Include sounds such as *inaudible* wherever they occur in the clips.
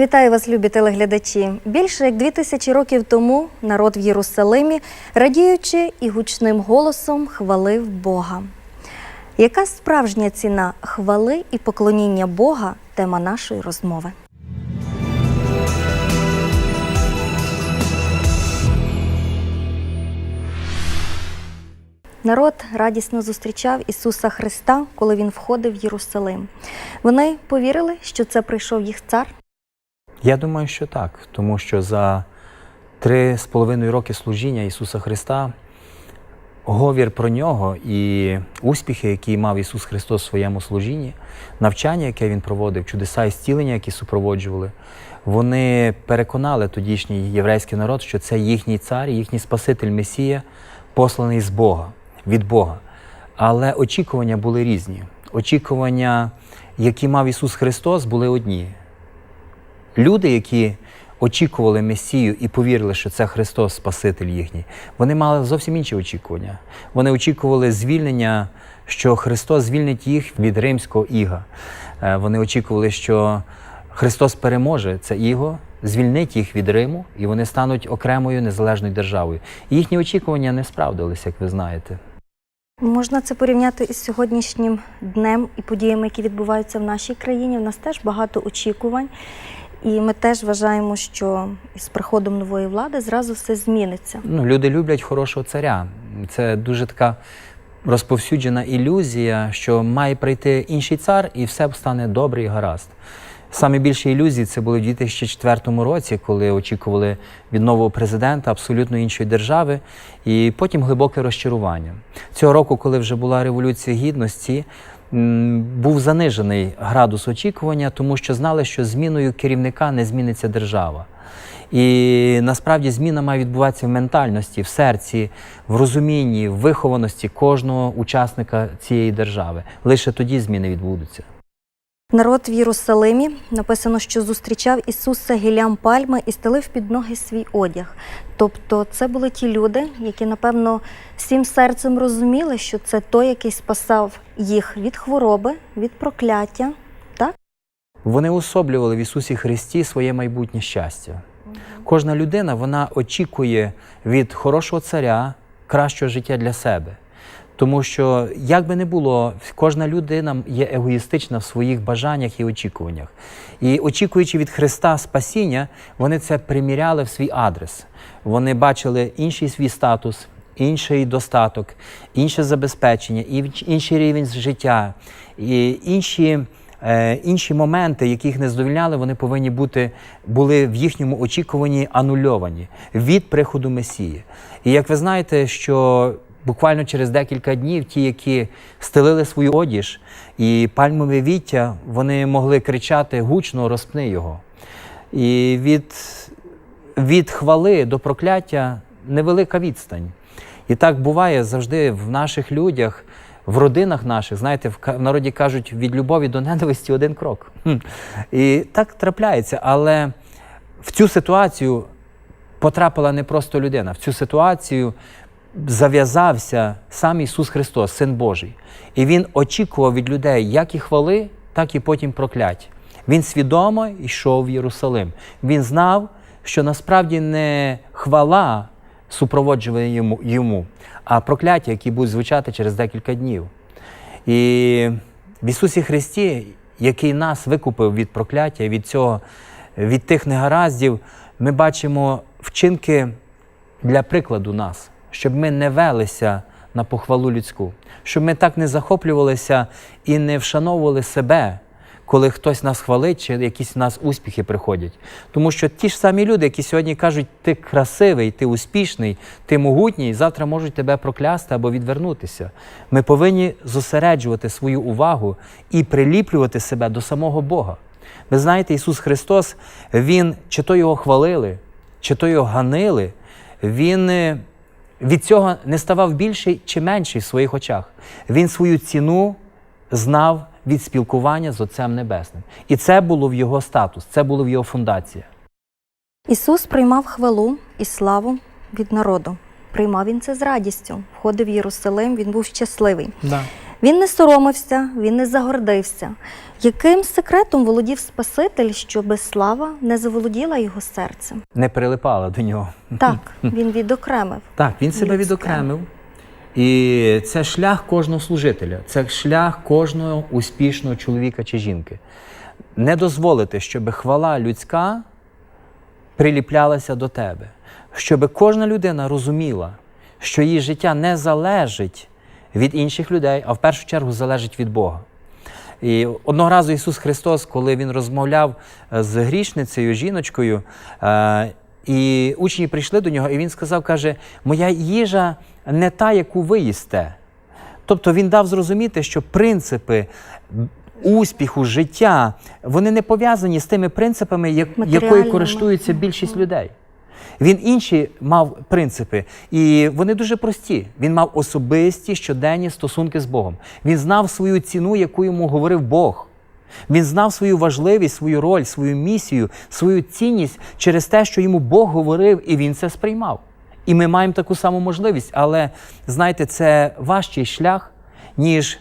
Вітаю вас, любі телеглядачі. Більше як дві тисячі років тому народ в Єрусалимі, радіючи і гучним голосом, хвалив Бога. Яка справжня ціна хвали і поклоніння Бога тема нашої розмови. Народ радісно зустрічав Ісуса Христа, коли Він входив в Єрусалим. Вони повірили, що це прийшов їх цар. Я думаю, що так, тому що за три з половиною роки служіння Ісуса Христа говір про нього і успіхи, які мав Ісус Христос в своєму служінні, навчання, яке Він проводив, чудеса і зцілення, які супроводжували, вони переконали тодішній єврейський народ, що це їхній цар, їхній Спаситель Месія, посланий з Бога, від Бога. Але очікування були різні. Очікування, які мав Ісус Христос, були одні. Люди, які очікували Месію і повірили, що це Христос, Спаситель їхній, вони мали зовсім інші очікування. Вони очікували звільнення, що Христос звільнить їх від римського іга. Е, Вони очікували, що Христос переможе це іго, звільнить їх від Риму, і вони стануть окремою незалежною державою. І їхні очікування не справдилися, як ви знаєте. Можна це порівняти із сьогоднішнім днем і подіями, які відбуваються в нашій країні. У нас теж багато очікувань, і ми теж вважаємо, що із приходом нової влади зразу все зміниться. Ну, люди люблять хорошого царя. Це дуже така розповсюджена ілюзія, що має прийти інший цар і все стане добре і гаразд. Саме більше ілюзій це були в 2004 році, коли очікували від нового президента абсолютно іншої держави, і потім глибоке розчарування. Цього року, коли вже була революція гідності, був занижений градус очікування, тому що знали, що зміною керівника не зміниться держава. І насправді зміна має відбуватися в ментальності, в серці, в розумінні, в вихованості кожного учасника цієї держави. Лише тоді зміни відбудуться. Народ в Єрусалимі написано, що зустрічав Ісуса гіллям пальми і стелив під ноги свій одяг. Тобто, це були ті люди, які, напевно, всім серцем розуміли, що це той, який спасав їх від хвороби, від прокляття. Так? Вони особлювали в Ісусі Христі своє майбутнє щастя. Кожна людина вона очікує від хорошого царя кращого життя для себе. Тому що, як би не було, кожна людина є егоїстична в своїх бажаннях і очікуваннях. І очікуючи від Христа спасіння, вони це приміряли в свій адрес. Вони бачили інший свій статус, інший достаток, інше забезпечення, інший рівень життя, і інші. Е, інші моменти, яких не задовільняли, вони повинні бути були в їхньому очікуванні анульовані від приходу Месії. І як ви знаєте, що буквально через декілька днів ті, які стелили свою одіж і пальмове віття, вони могли кричати гучно розпни його. І від, від хвали до прокляття невелика відстань. І так буває завжди в наших людях, в родинах наших, знаєте, в народі кажуть, від любові до ненависті один крок. І так трапляється. Але в цю ситуацію потрапила не просто людина, в цю ситуацію зав'язався сам Ісус Христос, Син Божий. І Він очікував від людей як і хвали, так і потім проклять. Він свідомо йшов в Єрусалим. Він знав, що насправді не хвала супроводжує йому, йому, а прокляття, які будуть звучати через декілька днів. І в Ісусі Христі, який нас викупив від прокляття, від цього, від тих негараздів, ми бачимо вчинки для прикладу нас, щоб ми не велися на похвалу людську, щоб ми так не захоплювалися і не вшановували себе, коли хтось нас хвалить, чи якісь в нас успіхи приходять. Тому що ті ж самі люди, які сьогодні кажуть, ти красивий, ти успішний, ти могутній, завтра можуть тебе проклясти або відвернутися. Ми повинні зосереджувати свою увагу і приліплювати себе до самого Бога. Ви знаєте, Ісус Христос, Він чи то його хвалили, чи то його ганили, Він е, від цього не ставав більший чи менший в своїх очах. Він свою ціну знав від спілкування з Отцем Небесним. І це було в його статус, це було в його фундація. Ісус приймав хвалу і славу від народу. Приймав він це з радістю. Входив в Єрусалим, він був щасливий. Да. Він не соромився, він не загордився. Яким секретом володів Спаситель, щоби слава не заволоділа його серцем? Не прилипала до нього. Так, *laughs* він відокремив. Так, він себе відокремив. І це шлях кожного служителя, це шлях кожного успішного чоловіка чи жінки. Не дозволити, щоб хвала людська приліплялася до тебе, щоб кожна людина розуміла, що її життя не залежить від інших людей, а в першу чергу залежить від Бога. І одного разу Ісус Христос, коли Він розмовляв е, з грішницею, жіночкою, е, і учні прийшли до нього, і він сказав, каже, моя їжа не та, яку ви їсте. Тобто він дав зрозуміти, що принципи успіху, життя, вони не пов'язані з тими принципами, як, якою користується більшість людей. Він інші мав принципи, і вони дуже прості. Він мав особисті щоденні стосунки з Богом. Він знав свою ціну, яку йому говорив Бог. Він знав свою важливість, свою роль, свою місію, свою цінність через те, що йому Бог говорив, і він це сприймав. І ми маємо таку саму можливість. Але знаєте, це важчий шлях, ніж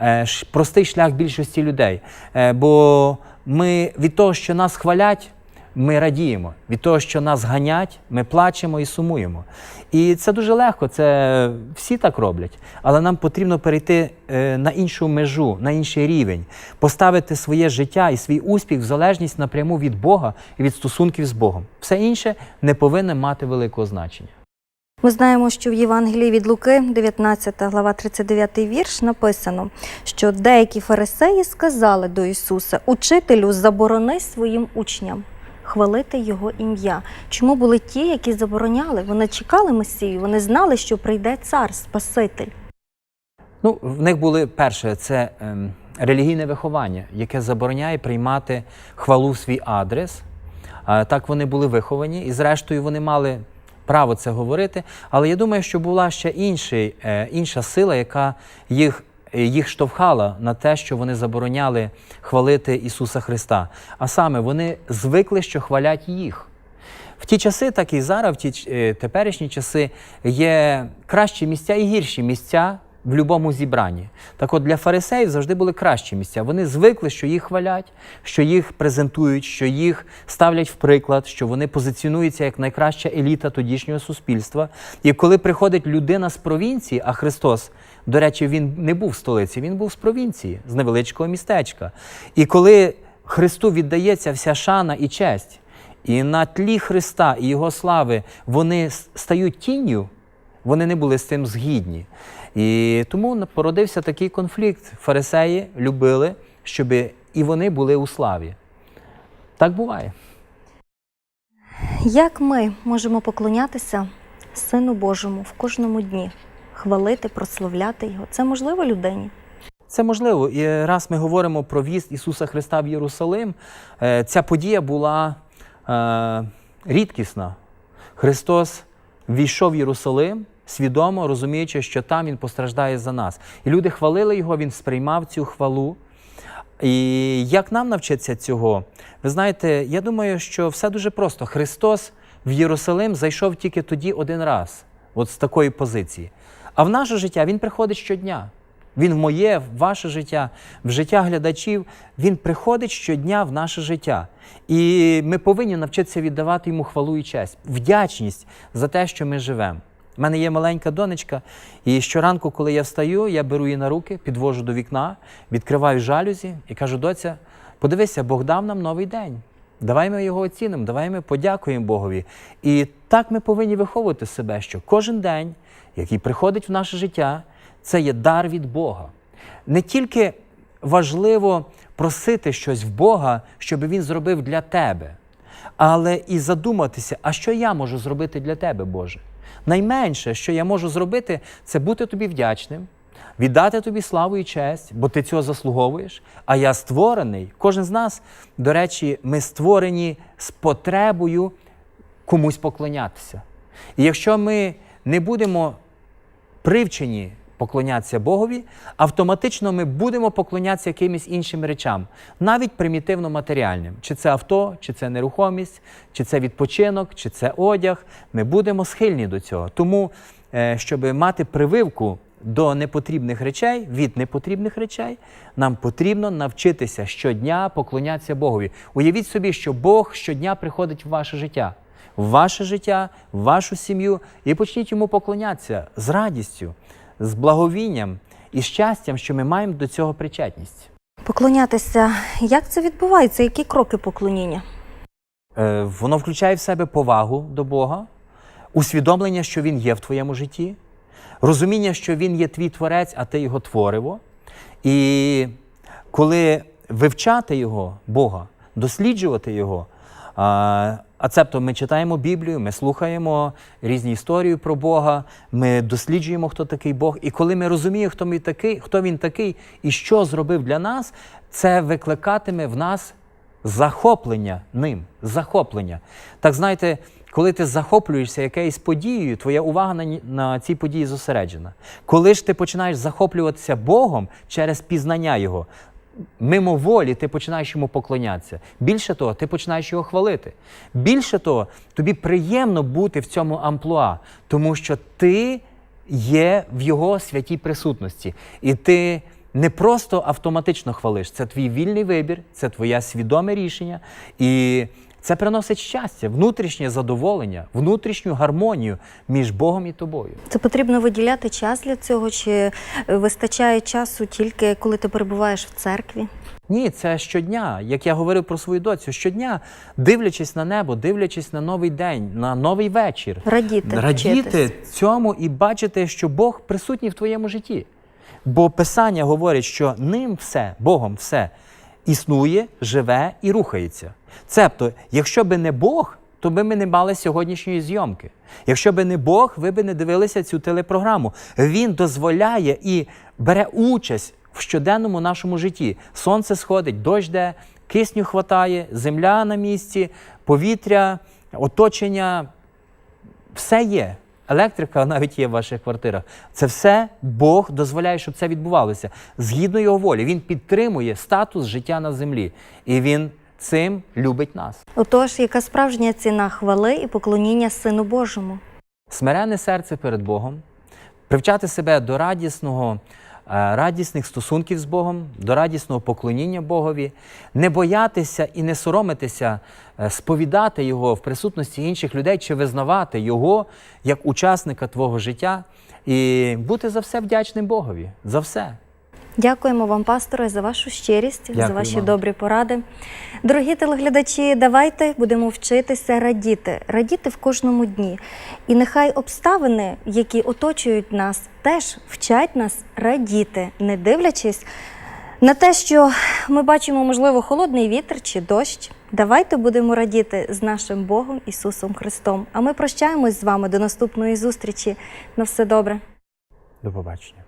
е, простий шлях більшості людей. Е, бо ми від того, що нас хвалять, ми радіємо. Від того, що нас ганять, ми плачемо і сумуємо. І це дуже легко, це всі так роблять. Але нам потрібно перейти е, на іншу межу, на інший рівень, поставити своє життя і свій успіх в залежність напряму від Бога і від стосунків з Богом. Все інше не повинно мати великого значення. Ми знаємо, що в Євангелії від Луки, 19 глава 39 вірш, написано, що деякі фарисеї сказали до Ісуса: Учителю, заборони своїм учням хвалити Його ім'я. Чому були ті, які забороняли? Вони чекали Месію, вони знали, що прийде цар, Спаситель. Ну, в них були перше, це ем, релігійне виховання, яке забороняє приймати хвалу в свій адрес. А, так вони були виховані, і зрештою вони мали право це говорити. Але я думаю, що була ще інший, е, інша сила, яка їх, їх штовхала на те, що вони забороняли хвалити Ісуса Христа. А саме вони звикли, що хвалять їх. В ті часи, так і зараз, в ті е, теперішні часи, є кращі місця і гірші місця в будь-якому зібранні. Так от для фарисеїв завжди були кращі місця. Вони звикли, що їх хвалять, що їх презентують, що їх ставлять в приклад, що вони позиціонуються як найкраща еліта тодішнього суспільства. І коли приходить людина з провінції, а Христос, до речі, він не був в столиці, він був з провінції, з невеличкого містечка. І коли Христу віддається вся шана і честь, і на тлі Христа і Його слави вони стають тінню, вони не були з цим згідні. І тому породився такий конфлікт. Фарисеї любили, щоб і вони були у славі. Так буває. Як ми можемо поклонятися Сину Божому в кожному дні, хвалити, прославляти Його? Це можливо людині? Це можливо. І раз ми говоримо про в'їзд Ісуса Христа в Єрусалим, е, ця подія була е, рідкісна. Христос війшов в Єрусалим, свідомо розуміючи, що там Він постраждає за нас. І люди хвалили його, він сприймав цю хвалу. І як нам навчитися цього? Ви знаєте, я думаю, що все дуже просто. Христос в Єрусалим зайшов тільки тоді один раз, от з такої позиції. А в наше життя Він приходить щодня. Він в моє, в ваше життя, в життя глядачів. Він приходить щодня в наше життя. І ми повинні навчитися віддавати йому хвалу і честь, вдячність за те, що ми живемо. У мене є маленька донечка, і щоранку, коли я встаю, я беру її на руки, підвожу до вікна, відкриваю жалюзі і кажу: доця, подивися, Бог дав нам новий день. Давай ми його оцінимо, давай ми подякуємо Богові. І так ми повинні виховувати себе, що кожен день, який приходить в наше життя, це є дар від Бога. Не тільки важливо просити щось в Бога, щоб Він зробив для тебе, але і задуматися, а що я можу зробити для тебе, Боже? Найменше, що я можу зробити, це бути тобі вдячним, віддати тобі славу і честь, бо ти цього заслуговуєш. А я створений. Кожен з нас, до речі, ми створені з потребою комусь поклонятися. І якщо ми не будемо привчені поклонятися Богові, автоматично ми будемо поклонятися якимось іншим речам, навіть примітивно матеріальним. Чи це авто, чи це нерухомість, чи це відпочинок, чи це одяг. Ми будемо схильні до цього. Тому, е, щоб мати прививку до непотрібних речей, від непотрібних речей, нам потрібно навчитися щодня поклонятися Богові. Уявіть собі, що Бог щодня приходить в ваше життя, в ваше життя, в вашу сім'ю, і почніть йому поклонятися з радістю, з благовінням і щастям, що ми маємо до цього причетність. Поклонятися, як це відбувається? Які кроки поклоніння? Е, Воно включає в себе повагу до Бога, усвідомлення, що Він є в твоєму житті, розуміння, що Він є твій творець, а ти його твориво. І коли вивчати його, Бога, досліджувати Його, а цебто ми читаємо Біблію, ми слухаємо різні історії про Бога, ми досліджуємо, хто такий Бог. І коли ми розуміємо, хто він такий, хто він такий і що зробив для нас, це викликатиме в нас захоплення ним. Захоплення. Так знаєте, коли ти захоплюєшся якоюсь подією, твоя увага на, на цій події зосереджена. Коли ж ти починаєш захоплюватися Богом через пізнання Його, мимоволі ти починаєш йому поклонятися. Більше того, ти починаєш його хвалити. Більше того, тобі приємно бути в цьому амплуа, тому що ти є в його святій присутності. І ти не просто автоматично хвалиш, це твій вільний вибір, це твоє свідоме рішення. І це приносить щастя, внутрішнє задоволення, внутрішню гармонію між Богом і тобою. Це потрібно виділяти час для цього, чи е, вистачає часу тільки коли ти перебуваєш в церкві? Ні, це щодня. Як я говорив про свою доцю, щодня, дивлячись на небо, дивлячись на новий день, на новий вечір, Радіти, радіти вчитись. цьому і бачити, що Бог присутній в твоєму житті. Бо Писання говорить, що ним все, Богом все існує, живе і рухається. Цебто, якщо би не Бог, то би ми не мали сьогоднішньої зйомки. Якщо би не Бог, ви би не дивилися цю телепрограму. Він дозволяє і бере участь в щоденному нашому житті. Сонце сходить, дощ де, кисню хватає, земля на місці, повітря, оточення, все є. Електрика навіть є в ваших квартирах. Це все Бог дозволяє, щоб це відбувалося. Згідно його волі, він підтримує статус життя на землі. І він цим любить нас. Отож, яка справжня ціна хвали і поклоніння Сину Божому? Смирене серце перед Богом, привчати себе до радісного, радісних стосунків з Богом, до радісного поклоніння Богові, не боятися і не соромитися е, сповідати Його в присутності інших людей чи визнавати Його як учасника твого життя і бути за все вдячним Богові. За все. Дякуємо вам, пасторе, за вашу щирість, за ваші вам. добрі поради. Дорогі телеглядачі, давайте будемо вчитися радіти, радіти в кожному дні. І нехай обставини, які оточують нас, теж вчать нас радіти, не дивлячись на те, що ми бачимо, можливо, холодний вітер чи дощ. Давайте будемо радіти з нашим Богом Ісусом Христом. А ми прощаємось з вами до наступної зустрічі. На все добре. До побачення.